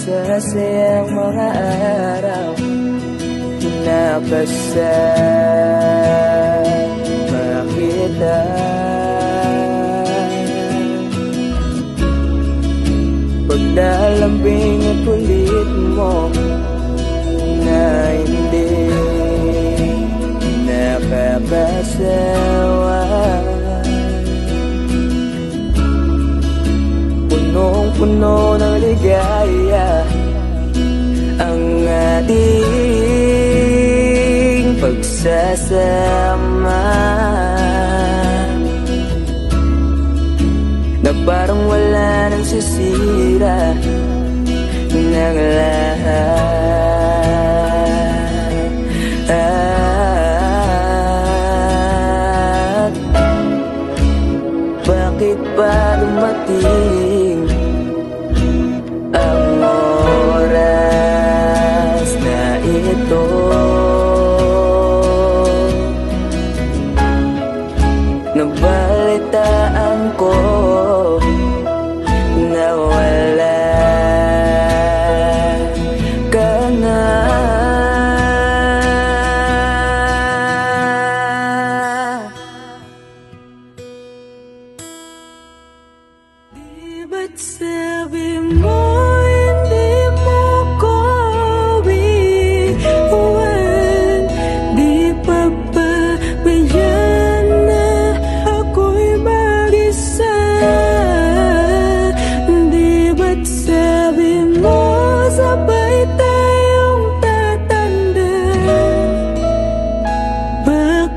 Masasayang mga araw Nakasama Makita Pag nalambing at ulit mo Na hindi nakakasawa parang wala nang sisira. Ng lahat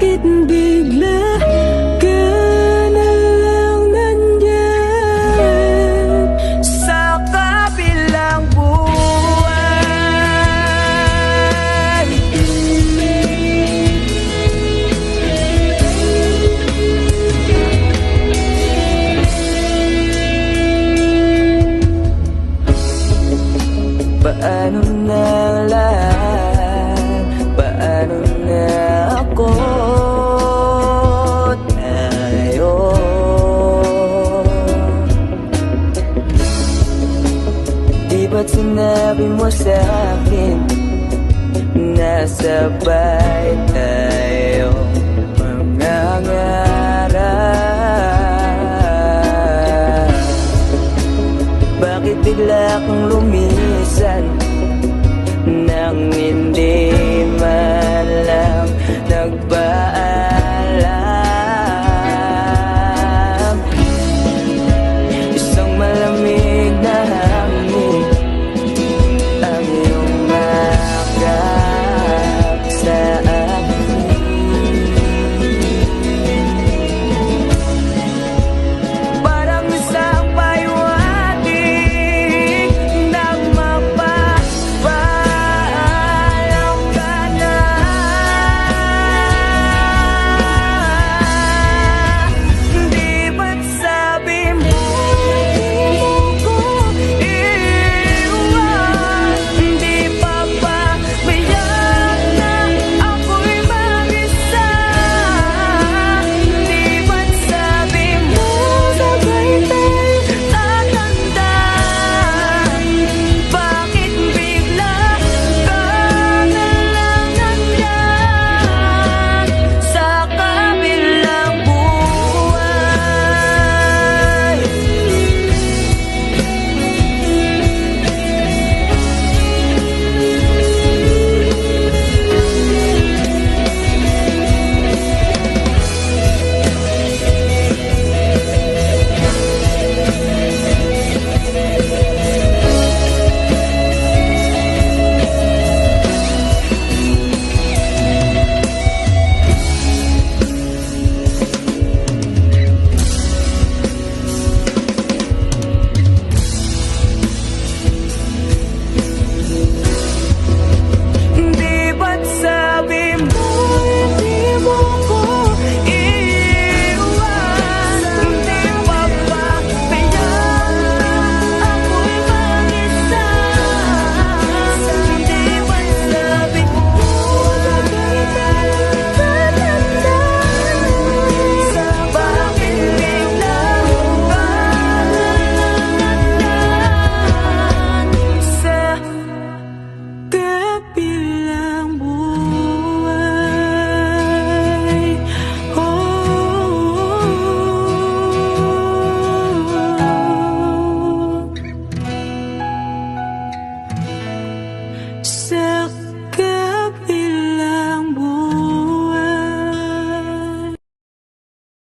bakit bigla ka Sa kabilang buwan. Paano na mo sa akin Nasabay tayo Mangangarap bakit bigla kang lumisan